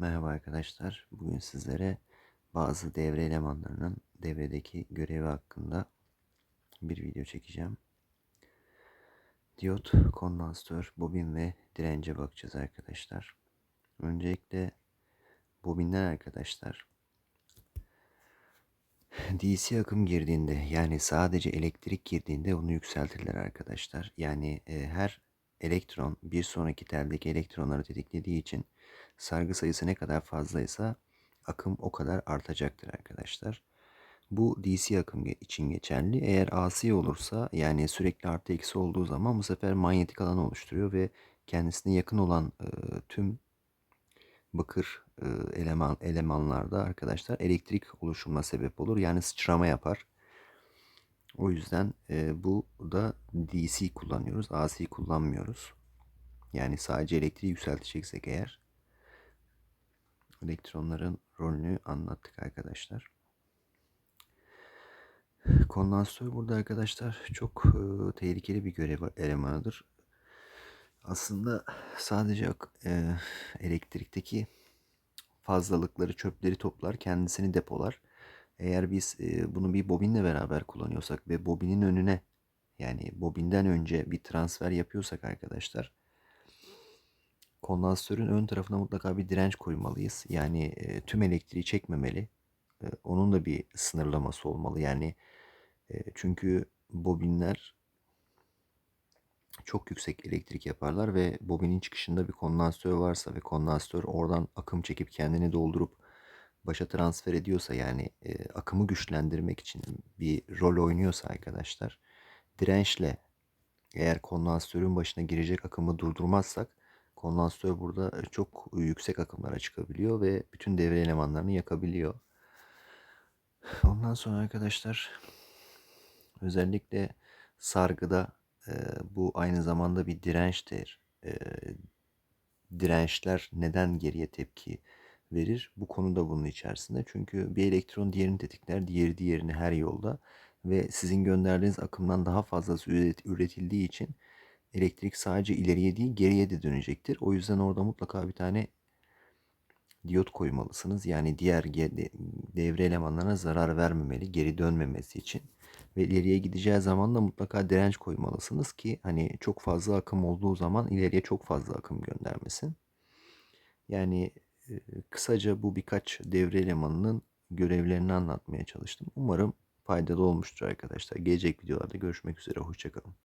Merhaba arkadaşlar. Bugün sizlere bazı devre elemanlarının devredeki görevi hakkında bir video çekeceğim. Diyot, kondansatör, bobin ve dirence bakacağız arkadaşlar. Öncelikle bobinler arkadaşlar. DC akım girdiğinde yani sadece elektrik girdiğinde onu yükseltirler arkadaşlar. Yani e, her elektron bir sonraki teldeki elektronları tetiklediği için sargı sayısı ne kadar fazlaysa akım o kadar artacaktır arkadaşlar. Bu DC akım için geçerli. Eğer AC olursa yani sürekli artı eksi olduğu zaman bu sefer manyetik alan oluşturuyor ve kendisine yakın olan e, tüm bakır e, eleman elemanlarda arkadaşlar elektrik oluşumuna sebep olur. Yani sıçrama yapar. O yüzden e, bu da DC kullanıyoruz. AC kullanmıyoruz. Yani sadece elektriği yükselteceksek eğer elektronların rolünü anlattık arkadaşlar. Kondansatör burada arkadaşlar çok e, tehlikeli bir görev elemanıdır. Aslında sadece e, elektrikteki fazlalıkları, çöpleri toplar, kendisini depolar. Eğer biz e, bunu bir bobinle beraber kullanıyorsak ve bobinin önüne yani bobinden önce bir transfer yapıyorsak arkadaşlar kondansatörün ön tarafına mutlaka bir direnç koymalıyız. Yani tüm elektriği çekmemeli. Onun da bir sınırlaması olmalı. Yani çünkü bobinler çok yüksek elektrik yaparlar ve bobinin çıkışında bir kondansatör varsa ve kondansatör oradan akım çekip kendini doldurup başa transfer ediyorsa yani e, akımı güçlendirmek için bir rol oynuyorsa arkadaşlar dirençle eğer kondansatörün başına girecek akımı durdurmazsak kondansatör burada çok yüksek akımlara çıkabiliyor ve bütün devre elemanlarını yakabiliyor. Ondan sonra arkadaşlar özellikle sargıda e, bu aynı zamanda bir dirençtir. E, dirençler neden geriye tepki verir? Bu konu da bunun içerisinde. Çünkü bir elektron diğerini tetikler, diğeri diğerini her yolda ve sizin gönderdiğiniz akımdan daha fazlası üretildiği için elektrik sadece ileriye değil geriye de dönecektir. O yüzden orada mutlaka bir tane diyot koymalısınız. Yani diğer devre elemanlarına zarar vermemeli, geri dönmemesi için. Ve ileriye gideceği zaman da mutlaka direnç koymalısınız ki hani çok fazla akım olduğu zaman ileriye çok fazla akım göndermesin. Yani kısaca bu birkaç devre elemanının görevlerini anlatmaya çalıştım. Umarım faydalı olmuştur arkadaşlar. Gelecek videolarda görüşmek üzere. Hoşçakalın.